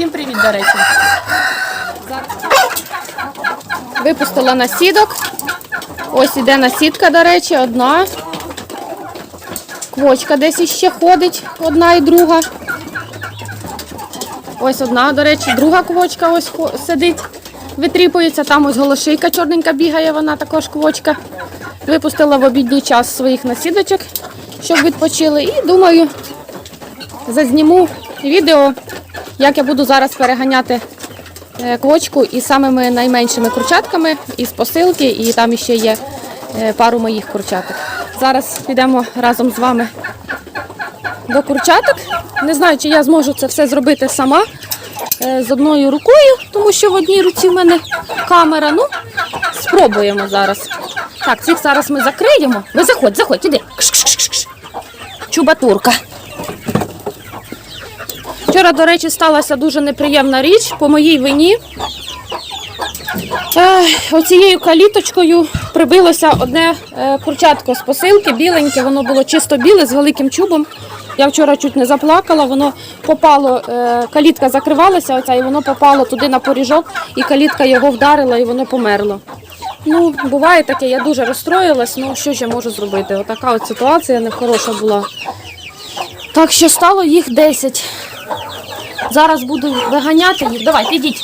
Всім привіт, до речі. Випустила насідок. Ось іде насідка, до речі, одна. Квочка десь іще ходить, одна і друга. Ось одна, до речі, друга квочка ось сидить, витріпується. Там ось голошийка чорненька бігає, вона також квочка. Випустила в обідній час своїх насідочок, щоб відпочили. І думаю, зазніму відео, як я буду зараз переганяти е, квочку із самими найменшими курчатками із посилки, і там ще є е, пару моїх курчаток. Зараз підемо разом з вами до курчаток. Не знаю, чи я зможу це все зробити сама е, з одною рукою, тому що в одній руці в мене камера. Ну, спробуємо зараз. Так, цих зараз ми закриємо. Ви заходь, заходь, іди. Чубатурка. Вчора, до речі, сталася дуже неприємна річ по моїй вині. Е, оцією каліточкою прибилося одне е, курчатко з посилки, біленьке, воно було чисто біле з великим чубом. Я вчора чуть не заплакала, воно попало, е, калітка закривалася, оця, і воно попало туди на поріжок, і калітка його вдарила, і воно померло. Ну, буває таке, я дуже розстроїлась, ну що ж я можу зробити? Отака от ситуація нехороша була. Так що стало їх 10. Зараз буду виганяти їх. Давай, підіть.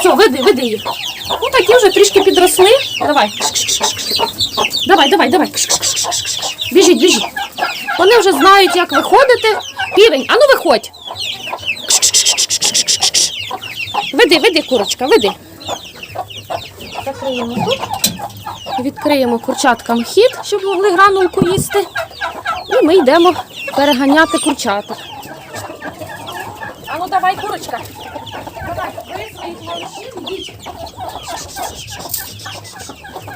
Все, веди, веди їх. Ну такі вже трішки підросли. Давай. Давай, давай, давай. Біжіть, біжіть. Вони вже знають, як виходити. Півень, ану виходь. Веди, веди, курочка, веди. Закриємо тут. Відкриємо курчаткам хід, щоб могли гранулку їсти. І ми йдемо переганяти курчаток. Давай, курочка. Давай, бери своїх малышів, ідіть.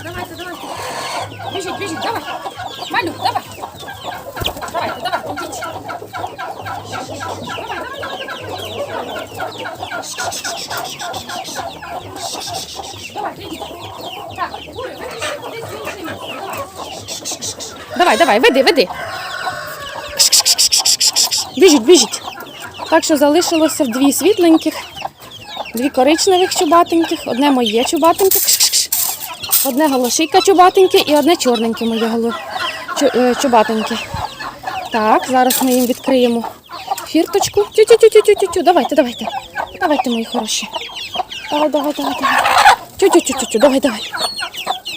Давайте, давайте. Біжіть, давай. Малю, давай. Давайте, давай, ідіть. Давай, давай. Давай. Так, кури, ви. Давай. Давай, веди, веди. Біжіть, біжіть. Так що залишилося дві світленьких, дві коричневих чубатеньких, одне моє чубатеньке, одне голошийка чубатеньке і одне чорненьке моє голо... е, чубатеньке. Так, зараз ми їм відкриємо фірточку. Тю-тю-тю-тю-тю-тю. Давайте, давайте. Давайте, мої хороші. Давай, давай, давай, давай. Тю-тю-тю-тю, давай, давай.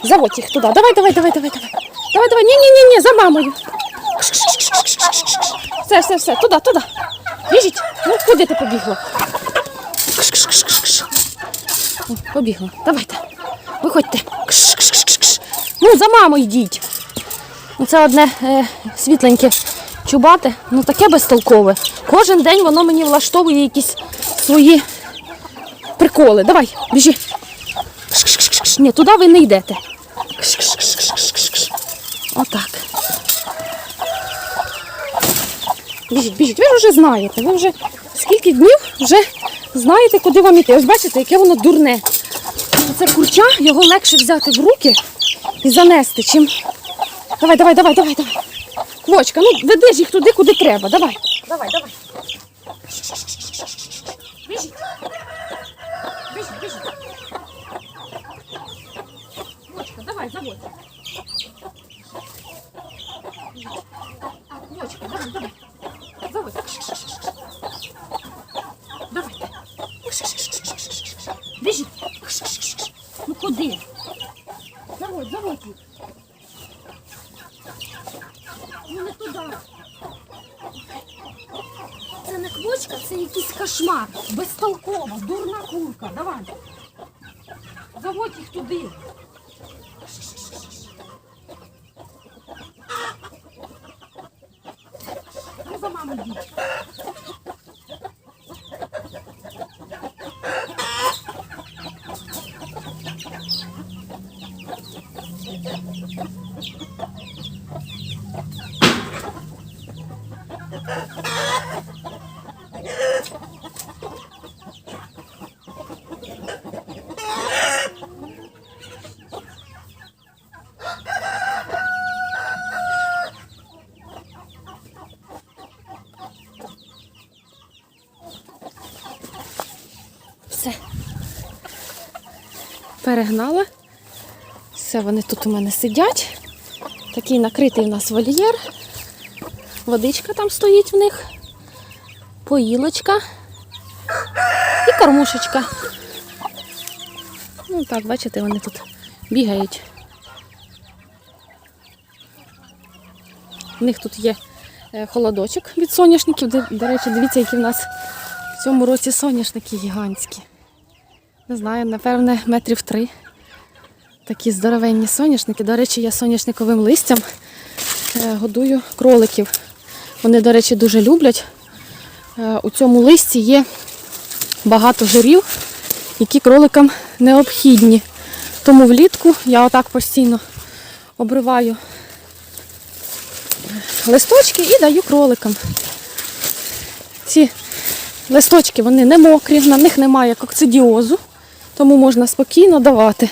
Заводь їх туди. Давай, давай, давай, давай, давай. Давай, давай. Ні-ні-ні, за мамою. Все, все, все, туди, туди. Біжіть. Ну, куди ти побігла? О, Побігла. Давайте. Виходьте. Ну, за мамою йдіть. Ну, Це одне е, світленьке чубате, ну таке безтолкове. Кожен день воно мені влаштовує якісь свої приколи. Давай, біжи. Ні, туди ви не йдете. Отак. Біжіть, біжіть, ви вже знаєте, ви вже скільки днів вже знаєте, куди вам іти. Ось бачите, яке воно дурне. Це курча, його легше взяти в руки і занести, чим. Давай, давай, давай, давай, давай. Квочка, ну веди ж їх туди, куди треба. Давай. Давай, давай. Безтолкова, дурна курка. Давай. Заводь їх туди. Ну за маму йдіть. Перегнала. Все, вони тут у мене сидять. Такий накритий у нас вольєр. Водичка там стоїть в них. Поїлочка і кормушечка. Ну так, бачите, вони тут бігають. У них тут є е, холодочок від соняшників. До, до речі, дивіться, які в нас в цьому році соняшники гігантські. Не знаю, напевне, метрів три. Такі здоровенні соняшники. До речі, я соняшниковим листям е, годую кроликів. Вони, до речі, дуже люблять. Е, У цьому листі є багато жирів, які кроликам необхідні. Тому влітку я отак постійно обриваю листочки і даю кроликам. Ці листочки вони не мокрі, на них немає кокцидіозу, тому можна спокійно давати.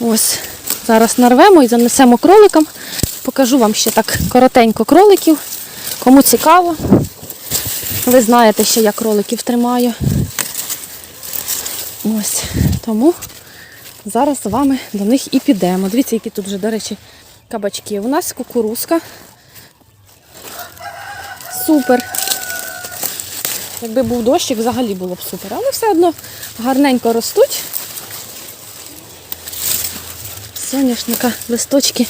Ось, зараз нарвемо і занесемо кроликам. Покажу вам ще так коротенько кроликів. Кому цікаво. Ви знаєте, що я кроликів тримаю. Ось. Тому зараз з вами до них і підемо. Дивіться, які тут вже, до речі, кабачки. У нас кукурузка. Супер. Якби був дощик, взагалі було б супер. Але все одно гарненько ростуть. Соняшника, листочки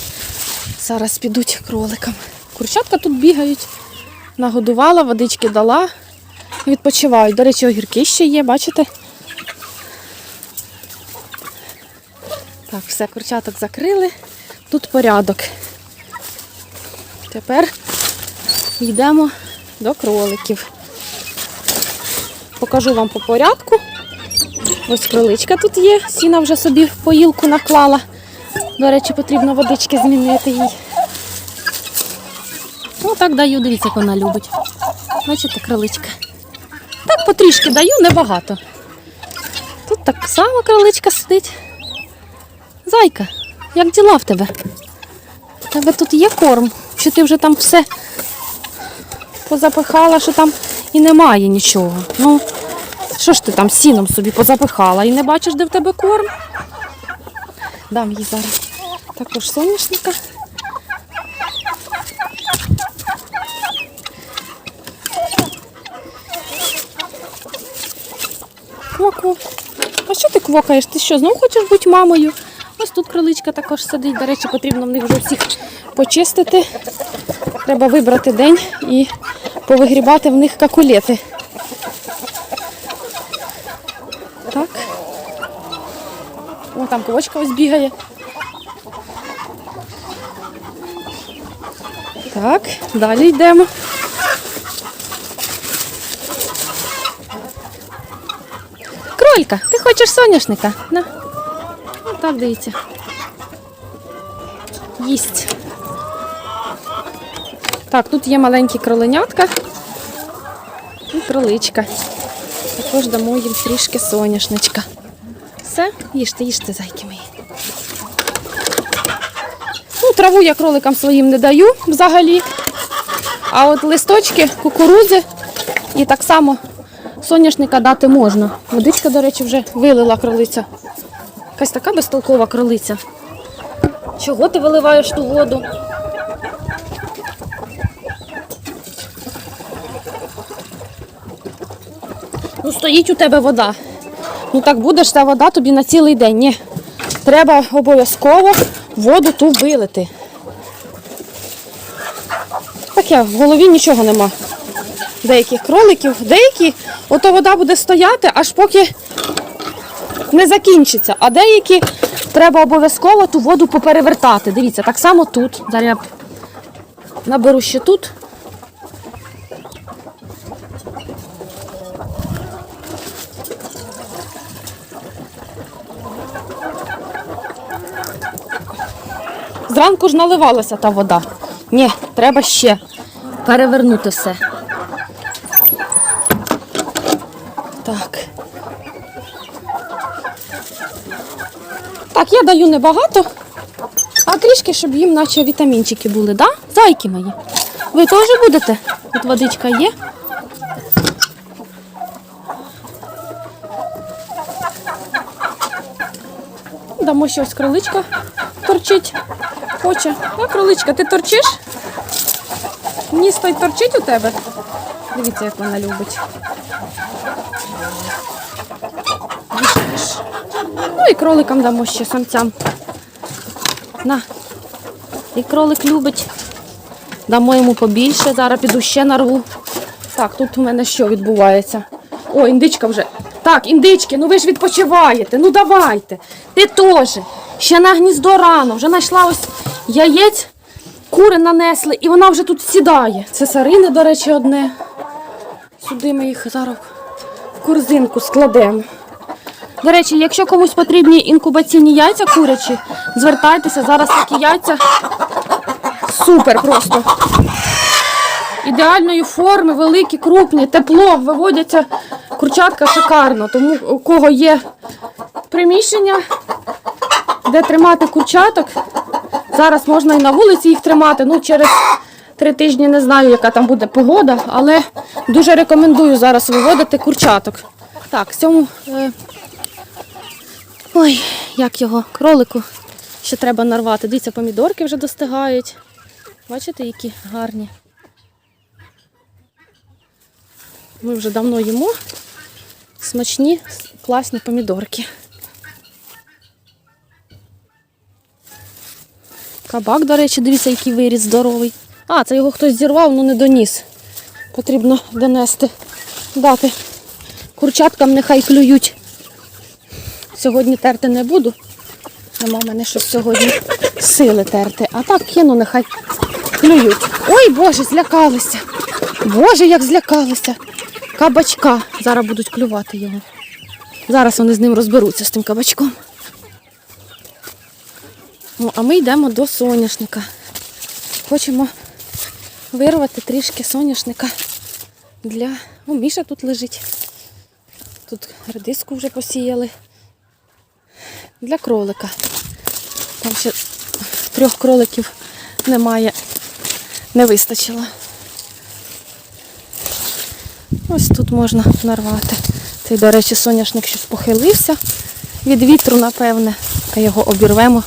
зараз підуть кроликам. Курчатка тут бігають. Нагодувала, водички дала. Відпочивають. До речі, огірки ще є, бачите? Так, все, курчаток закрили. Тут порядок. Тепер йдемо до кроликів. Покажу вам по порядку. Ось кроличка тут є. Сіна вже собі в поїлку наклала. До речі, потрібно водички змінити їй. Ну так даю, дивіться, як вона любить. Бачите, кроличка. Так потрішки даю, небагато. Тут так само кроличка сидить. Зайка, як діла в тебе? У тебе тут є корм? Чи ти вже там все позапихала, що там і немає нічого? Ну, що ж ти там сіном собі позапихала і не бачиш, де в тебе корм? Дам їй зараз також соняшника. Кво-кво. А що ти квокаєш? Ти що, знову хочеш бути мамою? Ось тут кроличка також сидить. До речі, потрібно в них вже всіх почистити. Треба вибрати день і повигрібати в них какулети. Так. О, там ковочка ось бігає. Так, далі йдемо. Кролька, ти хочеш соняшника? На. Ну, так дивіться. Їсть. Так, тут є маленькі кроленятка і кроличка. Також дамо їм трішки соняшничка. Все, їжте, їжте, зайки мої. Ну, траву я кроликам своїм не даю взагалі. А от листочки, кукурузи і так само соняшника дати можна. Водичка, до речі, вже вилила кролиця. Якась така безтолкова кролиця. Чого ти виливаєш ту воду? Ну, стоїть у тебе вода. Ну так будеш та вода тобі на цілий день. Ні. Треба обов'язково воду ту вилити. Таке, в голові нічого нема. Деяких кроликів, деякі, ото вода буде стояти, аж поки не закінчиться. А деякі треба обов'язково ту воду поперевертати. Дивіться, так само тут. Зараз я наберу ще тут. Зранку ж наливалася та вода. Ні, треба ще перевернути все. Так. Так, я даю небагато, а трішки, щоб їм наче вітамінчики були, да? Зайки мої. Ви теж будете? Тут водичка є. Дамо ще ось кроличка торчить. Хоче. Ну, кроличка, ти торчиш? Ніс той торчить у тебе? Дивіться, як вона любить. Ну і кроликам дамо ще самцям. На. І кролик любить. Дамо йому побільше. Зараз піду ще нарву. Так, тут у мене що відбувається? О, індичка вже. Так, індички, ну ви ж відпочиваєте. Ну давайте. Ти теж. Ще на гніздо рано. Вже знайшла ось яєць, кури нанесли, і вона вже тут сідає. Це сарини, до речі, одне. Сюди ми їх зараз в корзинку складемо. До речі, якщо комусь потрібні інкубаційні яйця курячі, звертайтеся, зараз такі яйця супер просто. Ідеальної форми, великі, крупні, тепло, виводяться курчатка шикарно. Тому у кого є приміщення, де тримати курчаток, зараз можна і на вулиці їх тримати. Ну, через три тижні не знаю, яка там буде погода, але дуже рекомендую зараз виводити курчаток. Так, цьому. Е... Ой, як його, кролику ще треба нарвати. Дивіться, помідорки вже достигають. Бачите, які гарні. Ми вже давно їмо смачні, класні помідорки. Кабак, до речі, дивіться, який виріс здоровий. А, це його хтось зірвав, ну не доніс. Потрібно донести, дати. Курчаткам нехай клюють. Сьогодні терти не буду. Нема в мене щось сьогодні сили терти. А так кину, нехай клюють. Ой, Боже, злякалися. Боже, як злякалися. Кабачка. Зараз будуть клювати його. Зараз вони з ним розберуться з тим кабачком. Ну, а ми йдемо до соняшника. Хочемо вирвати трішки соняшника для. О, Міша тут лежить. Тут редиску вже посіяли. Для кролика. Там ще трьох кроликів немає, не вистачило. Ось тут можна нарвати. Цей, до речі, соняшник щось похилився від вітру, напевне. Та його обірвемо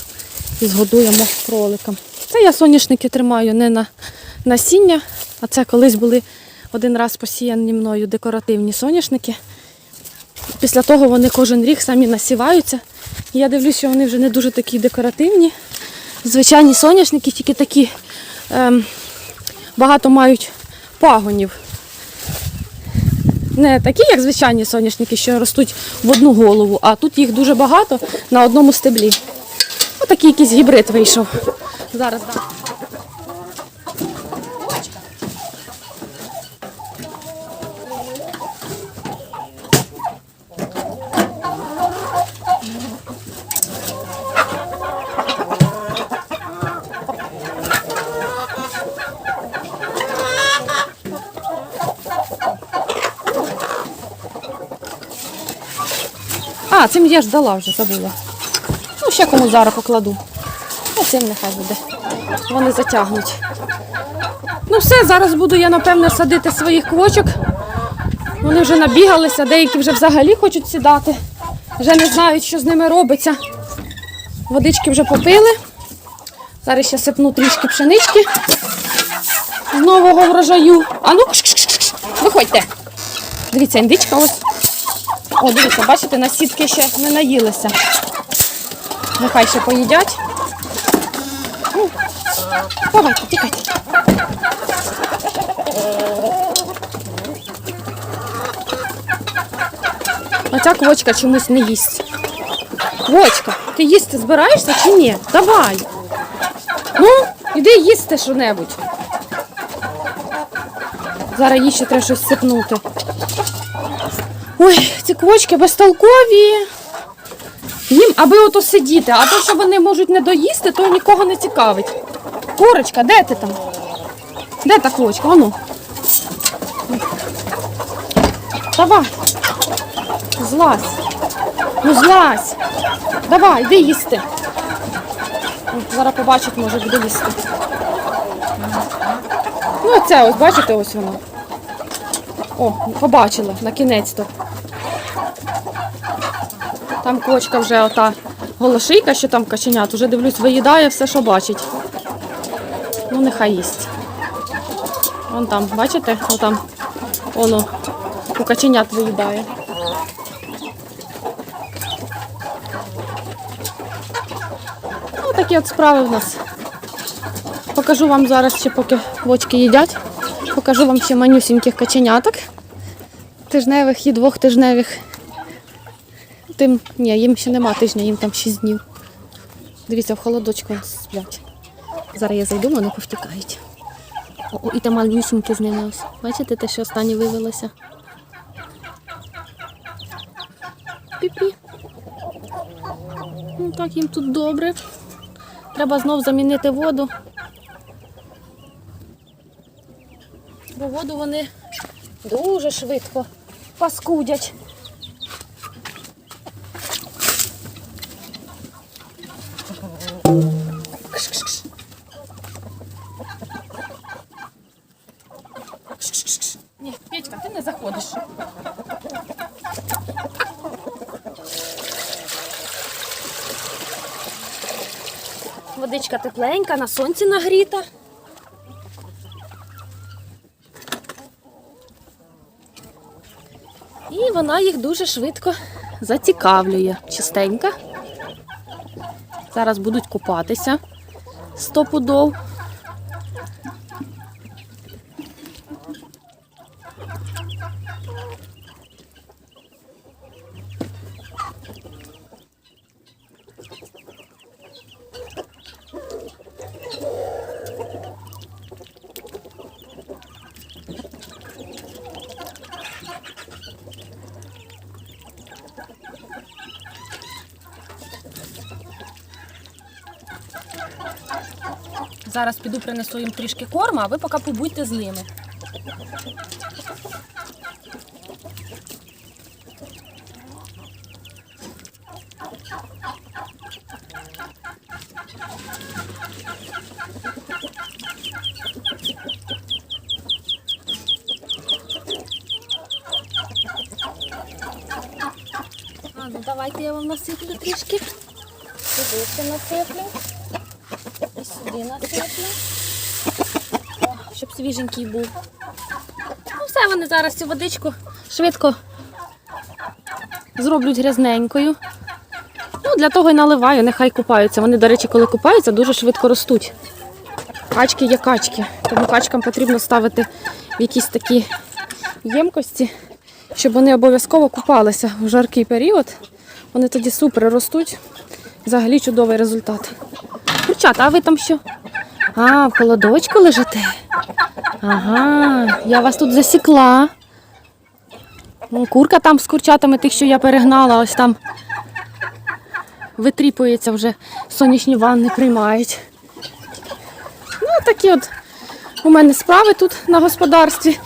і згодуємо кроликам. Це я соняшники тримаю не на насіння, а це колись були один раз посіяні мною декоративні соняшники. Після того вони кожен рік самі насіваються. І я дивлюся, що вони вже не дуже такі декоративні. Звичайні соняшники, тільки такі ем, багато мають пагонів. Не такі, як звичайні соняшники, що ростуть в одну голову, а тут їх дуже багато на одному стеблі. Отакий якийсь гібрид вийшов. Зараз дам. А, цим я ж дала вже, забула. Ну, ще кому зараз покладу. А цим нехай буде. Вони затягнуть. Ну все, зараз буду я, напевне, садити своїх квочок. Вони вже набігалися, деякі вже взагалі хочуть сідати. Вже не знають, що з ними робиться. Водички вже попили. Зараз ще сипну трішки пшенички з нового врожаю. А ну, виходьте. Дивіться, індичка ось. О, дивіться, бачите, на сітки ще не наїлися. Нехай ще поїдять. Ну, Давайте, тікайте. Оця квочка чомусь не їсть. Квочка, ти їсти збираєшся чи ні? Давай. Ну, іди їсти що-небудь. Зараз їй ще треба щось сипнути. Ой, ці квочки безтолкові. Їм аби ото сидіти, а то, що вони можуть не доїсти, то нікого не цікавить. Курочка, де ти там? Де та квочка? Ану. Давай. Злазь. Ну злазь. Давай, йди їсти. Зараз побачить, може, буде їсти. Ну, оце ось, бачите, ось воно. О, побачила, на кінець-то. Там кочка вже ота голошийка, що там каченят, уже дивлюсь, виїдає все, що бачить. Ну, нехай їсть. Вон там, бачите? О, там, воно у каченят виїдає. Ну, такі от справи в нас. Покажу вам зараз ще поки вочки їдять. Покажу вам ще манюсіньких каченяток. Тижневих і двохтижневих. Тим, ні, їм ще нема тижня, їм там 6 днів. Дивіться, в холодочку сплять. Зараз я зайду, вони повтікають. О, о, і там малюсінькі з ними ось. Бачите, те, що останнє вивелося. Пі-пі. Ну, так їм тут добре. Треба знов замінити воду. Бо воду вони дуже швидко паскудять. Не заходиш. Водичка тепленька, на сонці нагріта. І вона їх дуже швидко зацікавлює. Чистенька. Зараз будуть купатися сто пудов. Зараз піду принесу їм трішки корма, а ви поки побудьте з ними. Ну давайте я вам насиплю трішки. Сюди насиплю. Сюди. О, щоб свіженький був. Ну, все, вони зараз цю водичку швидко зроблять грязненькою. Ну, для того і наливаю, нехай купаються. Вони, до речі, коли купаються, дуже швидко ростуть. Качки є качки. Тому качкам потрібно ставити в якісь такі ємкості, щоб вони обов'язково купалися в жаркий період. Вони тоді супер ростуть. Взагалі чудовий результат. Курчата, а ви там що? А, в холодочку лежите? Ага, я вас тут засікла. Ну, Курка там з курчатами тих, що я перегнала, ось там витріпується вже, сонячні ванни приймають. Ну, такі от у мене справи тут на господарстві.